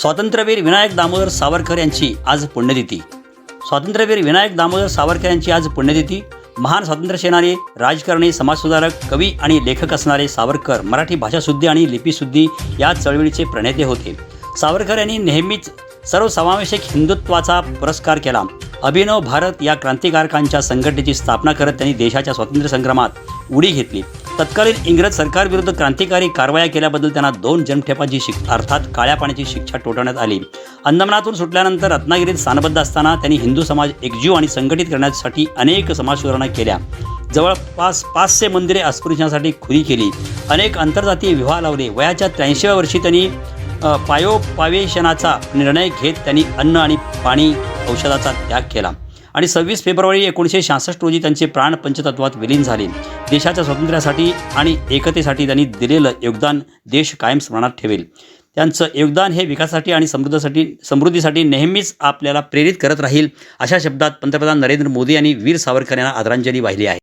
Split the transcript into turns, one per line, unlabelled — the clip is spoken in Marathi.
स्वातंत्र्यवीर विनायक दामोदर सावरकर यांची आज पुण्यतिथी. स्वातंत्र्यवीर विनायक दामोदर सावरकर यांची आज पुण्यतिथी. महान स्वातंत्र्यसेनानी राजकारणी समाजसुधारक कवी आणि लेखक असणारे सावरकर मराठी भाषाशुद्धी आणि लिपीशुद्धी या चळवळीचे प्रणेते होते. सावरकर यांनी नेहमीच सर्वसमावेशक हिंदुत्वाचा पुरस्कार केला. अभिनव भारत या क्रांतिकारकांच्या संघटनेची स्थापना करत त्यांनी देशाच्या स्वातंत्र्य संग्रामात उडी घेतली. तत्कालीन इंग्रज सरकारविरुद्ध क्रांतिकारी कारवाया केल्याबद्दल त्यांना दोन जन्मठेपाची शिक अर्थात काळ्या पाण्याची शिक्षा टोटवण्यात आली. अंदमनातून सुटल्यानंतर रत्नागिरीत स्थानबद्ध असताना त्यांनी हिंदू समाज एकजीव आणि संघटित करण्यासाठी अनेक समाज सुधारणा केल्या. जवळपास पाचशे मंदिरे अस्पृश्यांसाठी खुली केली. अनेक आंतरजातीय विवाह लावले. वयाच्या त्र्याऐंशीव्या वर्षी त्यांनी पायोपावेशनाचा निर्णय घेत त्यांनी अन्न आणि पाणी औषधाचा त्याग केला. आणि सव्वीस फेब्रुवारी एकोणीसशे शहासष्ट रोजी त्यांचे प्राण पंचतत्वात विलीन झाले. देशाच्या स्वातंत्र्यासाठी आणि एकतेसाठी त्यांनी दिलेलं योगदान देश कायम स्मरणात ठेवेल. त्यांचं योगदान हे विकासासाठी आणि समृद्धीसाठी समृद्धीसाठी नेहमीच आपल्याला प्रेरित करत राहील अशा शब्दात पंतप्रधान नरेंद्र मोदी यांनी वीर सावरकर यांना आदरांजली वाहिली आहे.